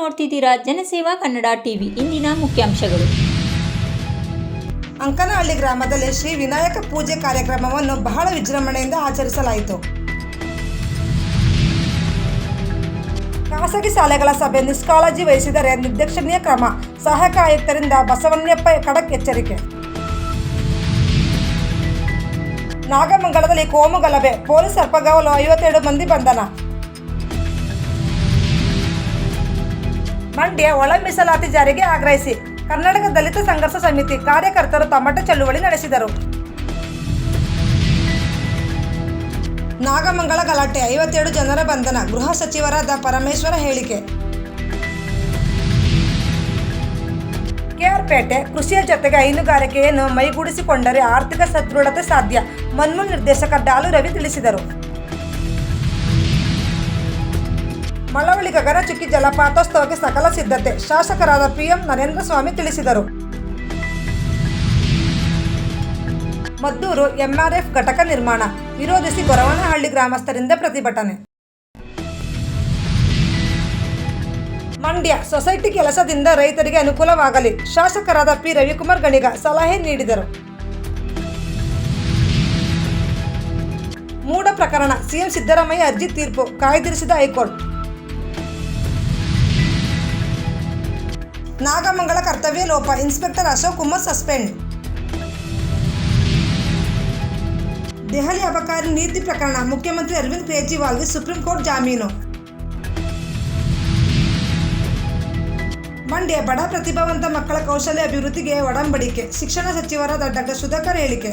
ನೋಡ್ತಿದ್ದೀರಾ? ಜನಸೇವಾ ಕನ್ನಡ ಟಿವಿ ಇಂದಿನ ಮುಖ್ಯಾಂಶಗಳು. ಅಂಕನಹಳ್ಳಿ ಗ್ರಾಮದಲ್ಲಿ ಶ್ರೀ ವಿನಾಯಕ ಪೂಜೆ ಕಾರ್ಯಕ್ರಮವನ್ನು ಬಹಳ ವಿಜೃಂಭಣೆಯಿಂದ ಆಚರಿಸಲಾಯಿತು. ಖಾಸಗಿ ಶಾಲೆಗಳ ಸಭೆ ನಿಷ್ಕಾಳಜಿ ವಹಿಸಿದರೆ ನಿರ್ದೇಶನೀಯ ಕ್ರಮ. ಸಹಾಯಕ ಆಯುಕ್ತರಿಂದ ಬಸವಣ್ಣಪ್ಪ ಖಡಕ್ ಎಚ್ಚರಿಕೆ ನಾಗಮಂಗಲದಲ್ಲಿ ಕೋಮು ಗಲಭೆ ಪೊಲೀಸ್ ಸರ್ಪಗಾವಲು ಐವತ್ತೆರಡು ಮಂದಿ ಬಂಧನ. ಮಂಡ್ಯ ಒಳ ಮೀಸಲಾತಿ ಜಾರಿಗೆ ಆಗ್ರಹಿಸಿ. ಕರ್ನಾಟಕ ದಲಿತ ಸಂಘರ್ಷ ಸಮಿತಿ ಕಾರ್ಯಕರ್ತರು ತಮಟೆ ಚಳುವಳಿ ನಡೆಸಿದರು. ನಾಗಮಂಗಲ ಗಲಾಟೆ, ಐವತ್ತೆರಡು ಜನರ ಬಂಧನ, ಗೃಹ ಸಚಿವರಾದ ಪರಮೇಶ್ವರ ಹೇಳಿಕೆ. ಕೆಆರ್ಪೇಟೆ ಕೃಷಿಯ ಜೊತೆಗೆ ಹೈನುಗಾರಿಕೆಯನ್ನು ಮೈಗೂಡಿಸಿಕೊಂಡರೆ ಆರ್ಥಿಕ ಸದೃಢತೆ ಸಾಧ್ಯ ಮನ್ಮೂಲ್ ನಿರ್ದೇಶಕ ಡಾಲು ರವಿ ತಿಳಿಸಿದರು. ಮಳವಳ್ಳಿ ಗಗನಚುಕ್ಕಿ ಜಲಪಾತೋತ್ಸವಕ್ಕೆ ಸಕಲ ಸಿದ್ಧತೆ. ಶಾಸಕರಾದ ಪಿಎಂ ನರೇಂದ್ರ ಸ್ವಾಮಿ ತಿಳಿಸಿದರು. ಮದ್ದೂರು ಎಂಆರ್ಎಫ್ ಘಟಕ ನಿರ್ಮಾಣ. ವಿರೋಧಿಸಿ ಗೊರವನಹಳ್ಳಿ ಗ್ರಾಮಸ್ಥರಿಂದ ಪ್ರತಿಭಟನೆ. ಮಂಡ್ಯ ಸೊಸೈಟಿ ಕೆಲಸದಿಂದ ರೈತರಿಗೆ ಅನುಕೂಲವಾಗಲಿ. ಶಾಸಕರಾದ ಪಿ. ರವಿಕುಮಾರ್ ಗಣಿಗ ಸಲಹೆ ನೀಡಿದರು. ಮೂಡ ಪ್ರಕರಣ. ಸಿಎಂ ಸಿದ್ದರಾಮಯ್ಯ ಅರ್ಜಿ ತೀರ್ಪು ಕಾಯ್ದಿರಿಸಿದ ಹೈಕೋರ್ಟ್. ನಾಗಮಂಗಲ ಕರ್ತವ್ಯ ಲೋಪ. Inspector Ashok Kumar suspend. Delhi ಅಬಕಾರಿ ನೀತಿ ಪ್ರಕರಣ. ಮುಖ್ಯಮಂತ್ರಿ ಅರವಿಂದ್ ಕೇಜ್ರಿವಾಲ್ಗೆ ಸುಪ್ರೀಂ ಕೋರ್ಟ್ ಜಾಮೀನು. ಮಂಡ್ಯ ಬಡ ಪ್ರತಿಭಾವಂತ ಮಕ್ಕಳ ಕೌಶಲ್ಯ ಅಭಿವೃದ್ಧಿಗೆ ಒಡಂಬಡಿಕೆ. ಶಿಕ್ಷಣ ಸಚಿವರಾದ ಡಾಕ್ಟರ್ ಸುಧಾಕರ್ ಹೇಳಿಕೆ.